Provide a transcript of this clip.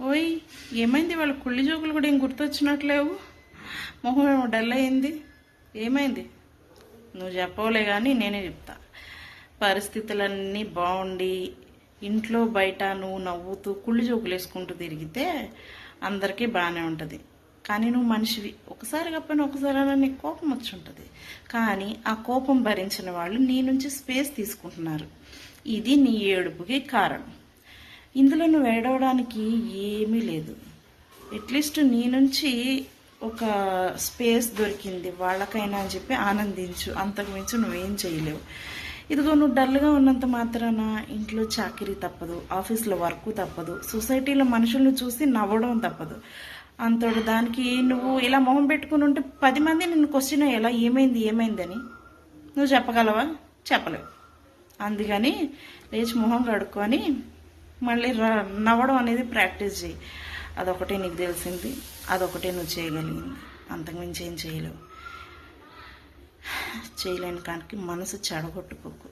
ఓయ్ ఏమైంది? వాళ్ళ కుళ్ళి జోకులు కూడా ఏం గుర్తొచ్చినట్లేవు? మొహం ఏమో డల్ అయింది. ఏమైంది? నువ్వు చెప్పవలే కానీ నేనే చెప్తా. పరిస్థితులన్నీ బాగుండి ఇంట్లో బయట నువ్వు నవ్వుతూ కుళ్ళి జోకులు వేసుకుంటూ తిరిగితే అందరికీ బాగానే ఉంటుంది. కానీ నువ్వు మనిషివి. ఒకసారి కాకపోయినా ఒకసారి నీకు కోపం వచ్చి ఉంటుంది కానీ ఆ కోపం భరించిన వాళ్ళు నీ నుంచి స్పేస్ తీసుకుంటున్నారు. ఇది నీ ఏడుపుకి కారణం. ఇందులో నువ్వు ఏడవడానికి ఏమీ లేదు. అట్లీస్ట్ నీ నుంచి ఒక స్పేస్ దొరికింది. వాళ్ళకైనా అని చెప్పి ఆనందించు. అంతకు మించి నువ్వేం చేయలేవు. ఇదిగో నువ్వు డల్గా ఉన్నంత మాత్రాన ఇంట్లో చాకరీ తప్పదు. ఆఫీస్లో వర్క్ తప్పదు. సొసైటీలో మనుషుల్ని చూసి నవ్వడం తప్పదు. అంతటి దానికి నువ్వు ఇలా మొహం పెట్టుకుని ఉంటే పది మంది నిన్ను క్వశ్చన్ ఎలా ఏమైంది ఏమైందని నువ్వు చెప్పగలవా? చెప్పలేవు. అందుకని లేచి మొహం కడుక్కొని మళ్ళీ నవ్వడం అనేది ప్రాక్టీస్ చేయి. అదొకటే నీకు తెలిసింది అదొకటే నువ్వు చేయగలిగింది. అంతకుమించి ఏం చేయలేవు. చేయలేని కానికి మనసు చెడగొట్టుకోకు